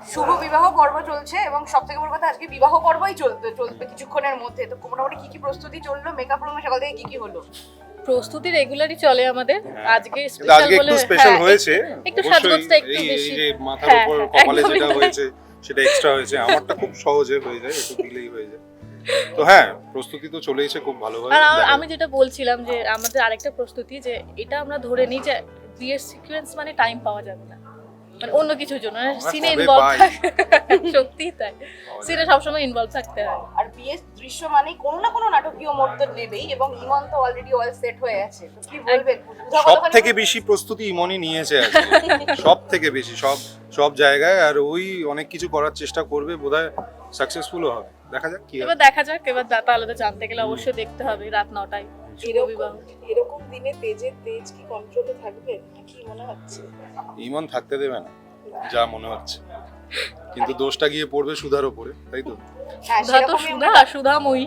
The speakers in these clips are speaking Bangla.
শুভ বিবাহ পর্ব চলছে এবং সব থেকে বড় কথা আজকে বিবাহ পর্বই চলবে চলবে কিছুক্ষণের মধ্যে। তো মোটামুটি কি কি প্রস্তুতি চলল? মেকআপ রুমে সকাল থেকে কি কি হলো? প্রস্তুতি রেগুলারই চলে আমাদের। আজকে স্পেশাল বলে একটু স্পেশাল হ্যাঁ, হয়েছে। একটু সাজগোজটা একটু বেশি যে মাথার হ্যাঁ, উপর হ্যাঁ, কপালে যেটা হয়েছে সেটা এক্সট্রা হয়েছে। আমারটা খুব সহজে হয়ে যায় একটু দিলেই হয়ে যায়। তো হ্যাঁ প্রস্তুতি তো চলেইছে খুব ভালোভাবে আর আমি যেটা বলছিলাম যে আমাদের আরেকটা প্রস্তুতি যে এটা আমরা ধরে নিই যে বিয়ের সিকোয়েন্স মানে টাইম পাওয়া যাবে না। মানে অন্য কিছুর জন্য। সিনে ইনভলভ সত্যি তাই। সিনে সবসময় ইনভলভ থাকতে হয়। আর বিয়ের দৃশ্য মানেই কোনো না কোনো নাটকীয় মোড় তো নেবেই এবং ইমন তো অলরেডি অল সেট হয়ে আছে। তো কি বলবেন? সব থেকে বেশি প্রস্তুতি ইমনই নিয়েছে সব থেকে বেশি সব সব জায়গায় আর ওই অনেক কিছু করার চেষ্টা করবে বোধহয় সাকসেসফুলও হবে। দেখা যাক কি এবার দেখা যাক এবার তাহলে তো জানতে গেলে অবশ্যই দেখতে হবে রাত নটায়। এরকম দিনে তেজের তেজ কি কন্ট্রোলে থাকবে? কি মনে হচ্ছে? ইমন থাকতে দেবে না। যা মনে হচ্ছে। কিন্তু দোষটা গিয়ে পড়বে সুধার ওপরে তাই তো? হ্যাঁ, সুধা তো সুধা সুধাময়ী।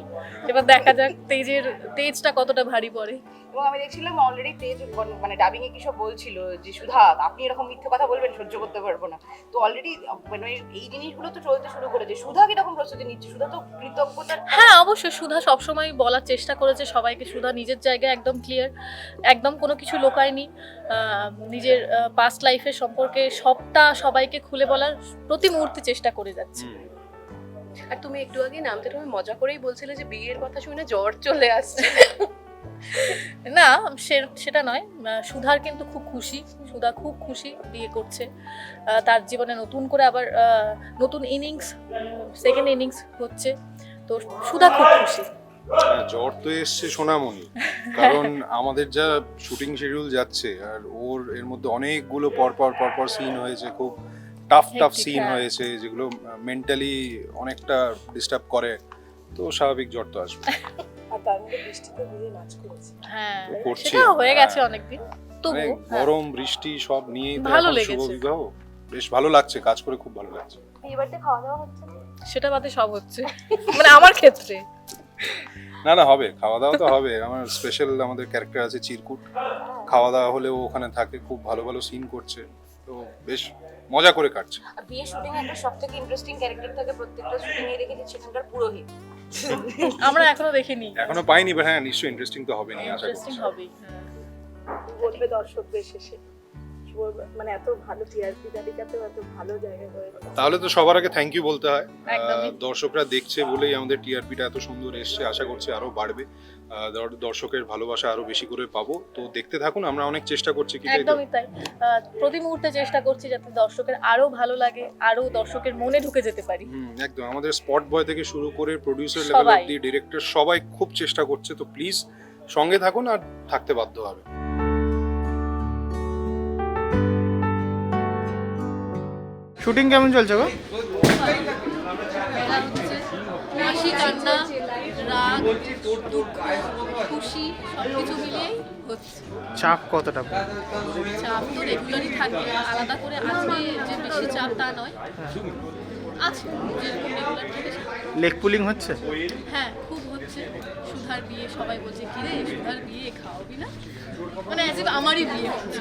এবার দেখা যাক তেজের তেজটা কতটা ভারী পড়ে। এবং আমি দেখছিলাম অলরেডি তেজ মানে ডাবিং এ কিসব বলছিল যে সুধা আপনি এরকম মিথ্যে কথা বলবেন সহ্য করতে পারব না। তো অলরেডি মানে এই জিনিসগুলো তো চলতে শুরু করেছে। সুধা কীরকম প্রস্তুতি নিচ্ছে? সুধা তো কৃতজ্ঞতার হ্যাঁ অবশ্যই সুধা সবসময় বলার চেষ্টা করেছে সবাইকে। সুধা নিজের জায়গায় একদম ক্লিয়ার একদম কোনো কিছু লোকায়নি। নিজের পাস্ট লাইফের সম্পর্কে সবটা সবাইকে খুলে বলার প্রতি মুহূর্তে চেষ্টা করে যাচ্ছে। আর তুমি একটু আগে নামতে তুমি মজা করেই বলছিলে যে বিয়ের কথা শুনে জ্বর চলে আসছে। না সে- সেটা নয়। সুধার কিন্তু খুব খুশি। সুধা খুব খুশি বিয়ে করছে। তার জীবনে নতুন করে আবার নতুন ইনিংস সেকেন্ড ইনিংস হচ্ছে। তো সুধা খুব খুশি। জ্বর তো এসছে সোনামণি। কারণ আমাদের যা শুটিং শিডিউল যাচ্ছে আর ওর এর মধ্যে অনেকগুলো পরপর পরপর সিন হয়েছে। খুব টাফ টাফ সিন হ্যাঁ। হয়েছে যেগুলো মেন্টালি অনেকটা ডিস্টার্ব করে তো স্বাভাবিক জ্বর তো আসবে। আর তার মধ্যে বৃষ্টিতে ভিজে নাচ করেছে। হ্যাঁ করছি। হয়ে গেছে হ্যাঁ। অনেকদিন হ্যাঁ, গরম বৃষ্টি সব নিয়ে ভালো লেগেছে। বিবাহ। বেশ ভালো লাগছে কাজ করে খুব ভালো লাগছে। এবারতে খাওয়া দাওয়া হচ্ছে? সেটা বাদে সব হচ্ছে। মানে আমার ক্ষেত্রে। না না হবে। খাওয়া দাওয়া তো হবে। আমার স্পেশাল আমাদের ক্যারেক্টার আছে চিরকুট। খাওয়া দাওয়া হলেও ওখানে থাকে খুব ভালো ভালো সিন করছে। তো বেশ মজা করে কাটছে। আর বিয়ে শুটিং একটা সব থেকে ইন্টারেস্টিং ক্যারেক্টার থাকে প্রত্যেকটা শুটিং এ রেখেছে সেখানকার পুরোহিত। আমরা এখনও দেখিনি। এখনও পাইনি বাট হ্যাঁ নিশ্চয়ই ইন্টারেস্টিং তো হবে নি আশা ইন্টারেস্টিং করছি। হবেই হ্যাঁ। বলবে দর্শকদের শেষে। মানে এত ভালো টিআরপি তালিকাতেও এত ভালো জায়গা হয়েছে তাহলে তো সবার আগে থ্যাংক ইউ বলতে হয়। আহ, দর্শকরা দেখছে বলেই আমাদের টিআরপিটা এত সুন্দর এসছে আশা করছি আরও বাড়বে। দর্শকের ভালোবাসা আরও বেশি করে পাবো। তো দেখতে থাকুন আমরা অনেক চেষ্টা করছি কি একদমই তাই। প্রতি মুহূর্তে চেষ্টা করছি যাতে দর্শকের আরও ভালো লাগে আরও দর্শকের মনে ঢুকে যেতে পারি। হুম একদম। আমাদের স্পট বয় থেকে শুরু করে প্রোডিউসার লেভেল। অব্দি ডিরেক্টর সবাই খুব চেষ্টা করছে। তো প্লিজ সঙ্গে থাকুন আর থাকতে বাধ্য হবে। শুটিং কেমন চলছে গো? হাসি কান্না রাগ দুঃখ খুশি সবকিছু মিলিয়েই হচ্ছে। চাপ কতটা? চাপ তো রেগুলারই থাকে আলাদা করে আজকে যে বেশি চাপ তা নয়। আছে রেগুলার থাকে লেগ পুলিং হচ্ছে? হ্যাঁ খুব হচ্ছে। সুধার বিয়ে সবাই বলছে কি রে সুধার বিয়ে খাওয়াবি না? মানে অ্যাজ আমারই বিয়ে হচ্ছে।